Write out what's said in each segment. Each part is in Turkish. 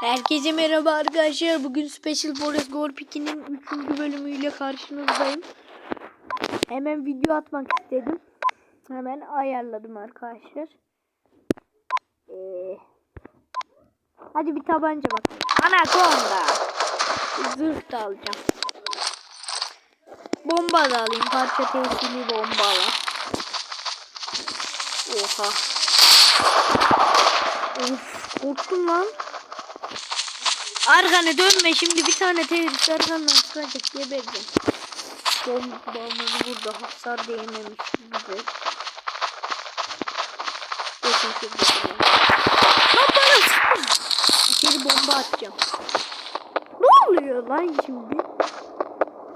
Herkese merhaba arkadaşlar. Bugün Special Forest Golf 2'nin 3. bölümüyle karşınızdayım. Hemen video atmak istedim. Hemen ayarladım arkadaşlar. Ee, hadi bir tabanca bak. Anaconda. Zırh da alacağım. Bomba da alayım. Parça tesiri bombala. Oha. Of korktum lan. Arkanı dönme şimdi bir tane terörist arkandan sıkacak gebereceğim. Bombamız burada hasar değmemiş sıkma. İçeri bomba atacağım. Ne oluyor lan şimdi?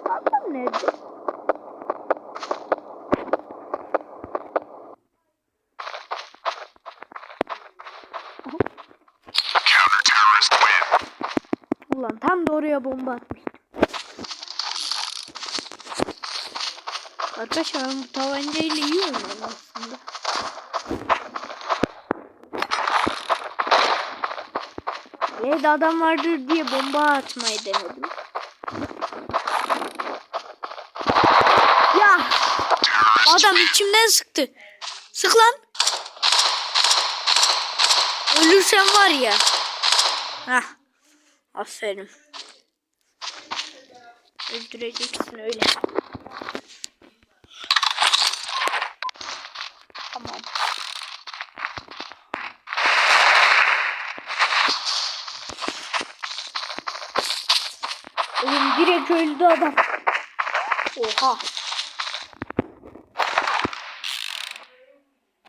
Adam nerede? Ulan tam da oraya bomba atmıştım. Arkadaşlar ben bu tabancayla iyi oynuyorum aslında. Evde adam vardır diye bomba atmayı denedim. Ya! Adam içimden sıktı. Sık lan. Ölürsen var ya. Hah. Aferin. Öldüreceksin öyle. Tamam. Oğlum direkt öldü adam. Oha.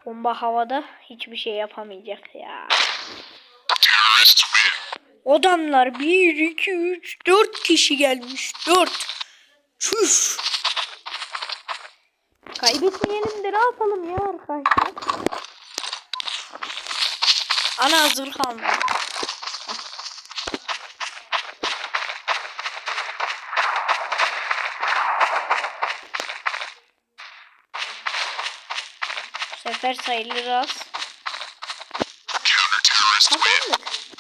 Bomba havada hiçbir şey yapamayacak ya. Adamlar 1, 2, 3, 4 kişi gelmiş. 4. Çüş. Kaybetmeyelim de ne yapalım ya arkadaşlar. Ana hazır kalma. Bu sefer sayılır az. Kazandık.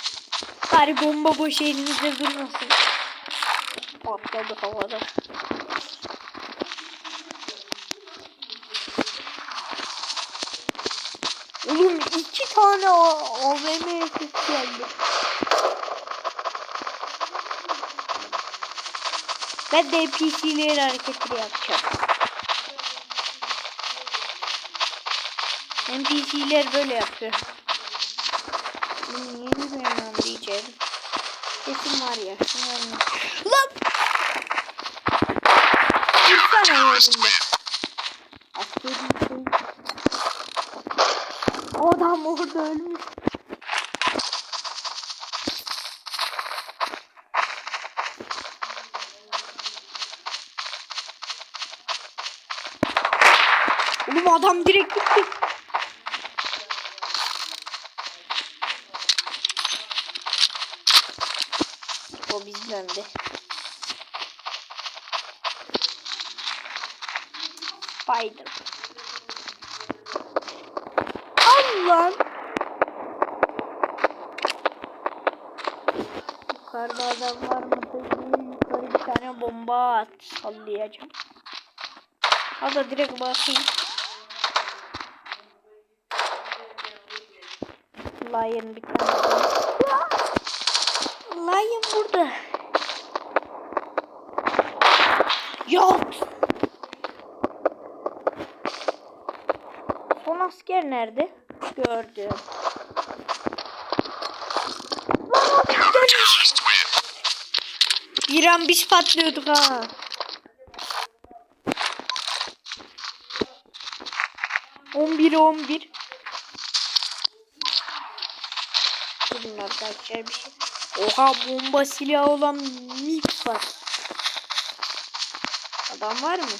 Bari bomba boş elinizde durmasın. Patladı havada. Oğlum iki tane AVM ses geldi. Ben de NPC'lerin hareketleri yapacağım. NPC'ler böyle yapıyor. Bunu niye bilmiyorum diyeceğim. Sesim var ya. Şunların... Lan! Dursana yerinde. O adam orada ölmüş. Oğlum adam direkt gitti. De. Spider. Allah. Yukarıda adam var mı? Yukarı bir tane bomba at. Sallayacağım. Hadi direkt bakayım. Lion bir tane. daha. Lion burada. Yok. Asker nerede? Gördüm. Bir an biz patlıyorduk ha. On bir on bir. Durun arkadaşlar bir şey. Oha bomba silahı olan mip var. Adam var mı?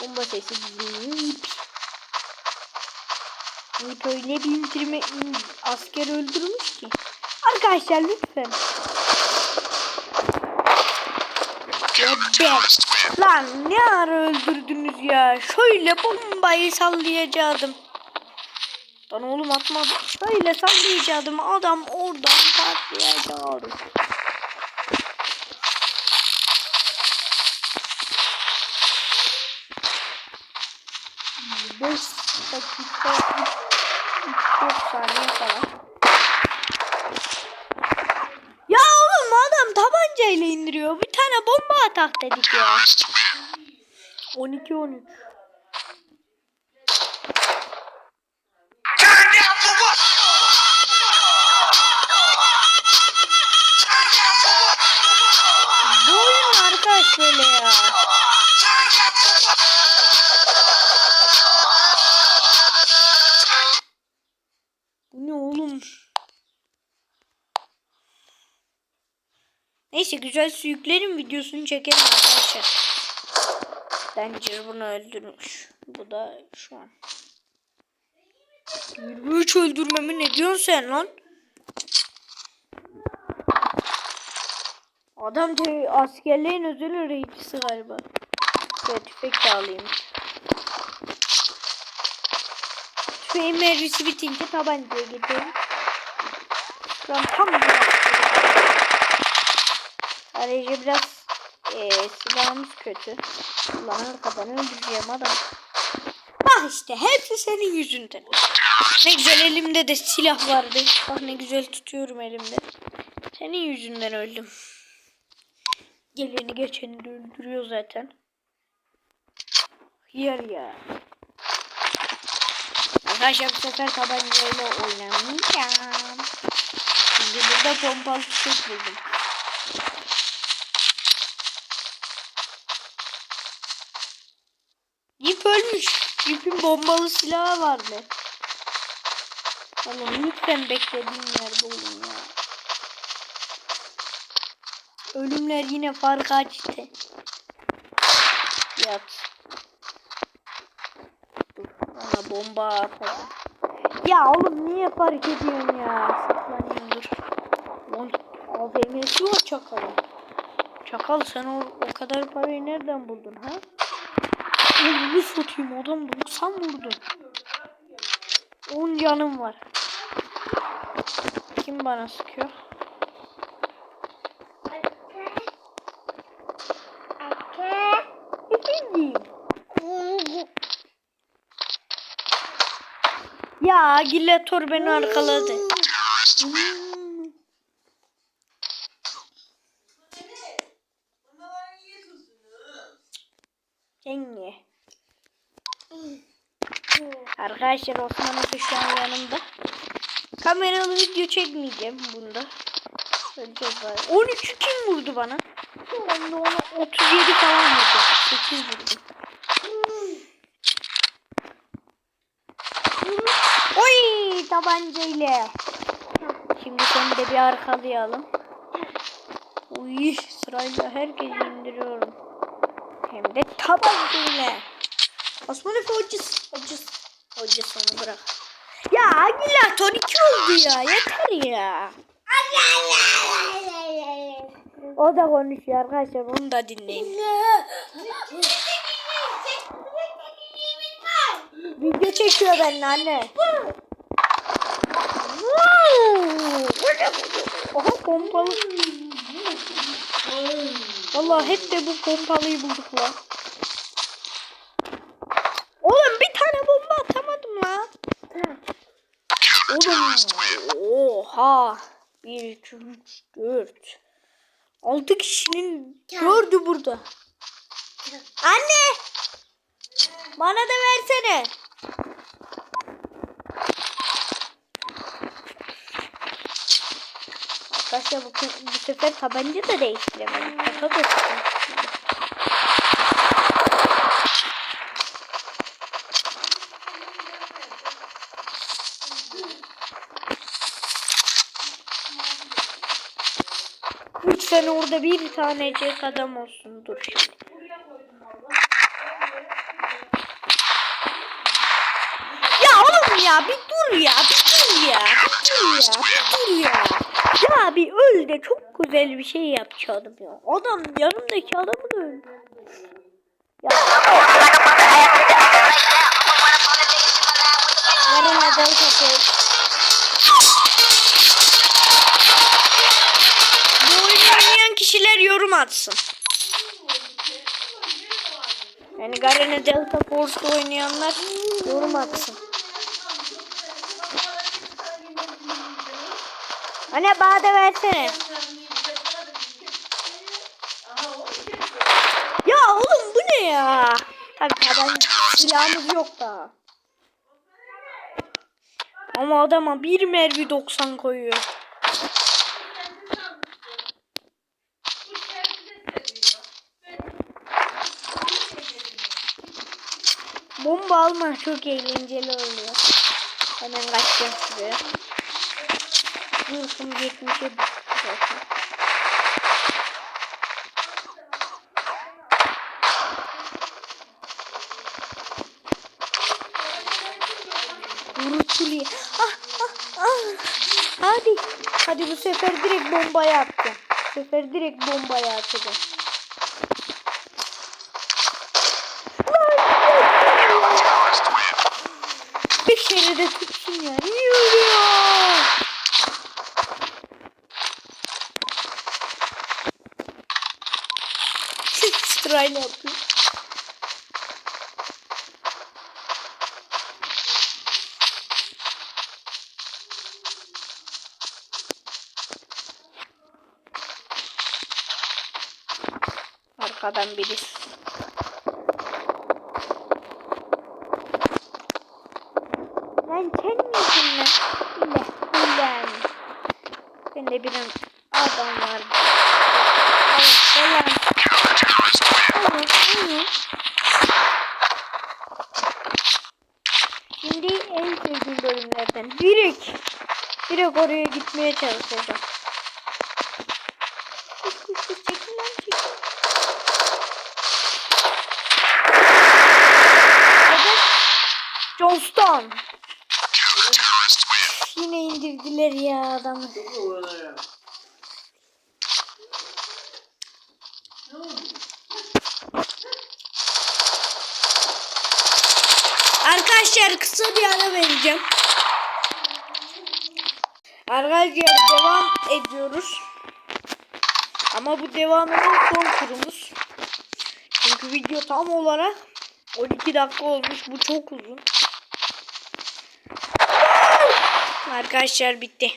Bomba sesi mip. Mip öyle bir indirme in- asker öldürmüş ki. Arkadaşlar lütfen. Lan ne ara öldürdünüz ya? Şöyle bombayı sallayacaktım. Lan oğlum atma. Öyle sallayacaktım. Adam oradan patlayacaktı. Beş dakika saniye falan. Ya oğlum adam tabancayla indiriyor. Bir tane bomba atak dedik ya. 12 13. Turn down for what? Turn down for what? Bu oyun arkadaş böyle ya. Neyse güzel suyukların videosunu çekelim arkadaşlar. Bence bunu öldürmüş. Bu da şu an. 23 öldürmemi ne diyorsun sen lan? Adam de askerliğin özel öğreticisi galiba. Şöyle tüfek de alayım. Tüfeğin mermisi bitince tabancaya gidelim. Şu an tam bir Ayrıca biraz eee silahımız kötü. Ulan arkadan öldüreceğim adam. Bak işte hepsi senin yüzünden. Ne güzel elimde de silah vardı. Bak ne güzel tutuyorum elimde. Senin yüzünden öldüm. Geleni geçeni öldürüyor zaten. Yer ya. Arkadaşlar bu sefer tabancayla oynamayacağım. Şimdi burada pompalı tüfek buldum. Ölmüş. Yip'in bombalı silahı vardı. Oğlum lütfen beklediğim yerde olun ya. Ölümler yine fark açtı. Yat. Dur. Bomba atalım. Ya oğlum niye fark ediyorsun ya? Saklanayım dur. Lan AVM'si var çakalın. Çakal sen o, o kadar parayı nereden buldun ha? Elini satayım adam 90 vurdu. 10 canım var. Kim bana sıkıyor? Ya Gillator beni arkaladı. Arkadaşlar Osman Efe şu an yanımda. Kameralı video çekmeyeceğim bunda. Bari. 13 kim vurdu bana? Ben de ona 37 falan vurdum. 8 vurdum. Oy tabancayla. Şimdi seni de bir arkalayalım. Uy sırayla herkesi indiriyorum. Hem de tabancayla. Osman Efe hocası. Hocası. Hocası onu bırak. Ya Agilator 2 oldu ya. Yeter ya. O da konuşuyor arkadaşlar. Onu da dinleyin. Video çekiyor benimle anne. Oha pompalı. Vallahi hep de bu pompalıyı bulduk lan. Oğlum bir tane bomba atamadım lan. Oğlum oha. 1, 2, 3, 4. 6 kişinin dördü burada. Anne. Bana da versene. Arkadaşlar bu, bu sefer tabanca da değiştiremedim. Kafa da Lütfen orada bir tanecik adam olsun. Dur şimdi. Ya oğlum ya bir dur ya bir dur ya bir dur ya bir dur ya. Ya bir öl de çok güzel bir şey yapacaktım ya. Adam yanımdaki adamı da öldü. Ya. Garena Delta Force. Atsın. Yani Garena Delta Force'da oynayanlar yorum atsın. Anne bana da versene. Ya oğlum bu ne ya? Tabii taban silahımız yok daha. Ama adama bir mermi 90 koyuyor. Bomba alma çok eğlenceli oluyor. Hemen kaçacağım şuraya. Zırhım 70'e düştü zaten. Ah ah ah. Hadi. Hadi bu sefer direkt bombaya atacağım. Bu sefer direkt bombaya atacağım. Bir kere de tutsun ya. Yürüyor. Sırayla yapıyor. Arkadan biri. Misin lan? İle, ulan. Ben de bir an adam var. Evet. Evet, evet. Şimdi en sevdiğim bölümlerden. Direkt. Direkt oraya gitmeye çalışacağım. Johnston. Yine indirdiler ya adamı. Arkadaşlar kısa bir ara vereceğim. Arkadaşlar devam ediyoruz. Ama bu devamının son turumuz. Çünkü video tam olarak 12 dakika olmuş. Bu çok uzun. Arkadaşlar bitti.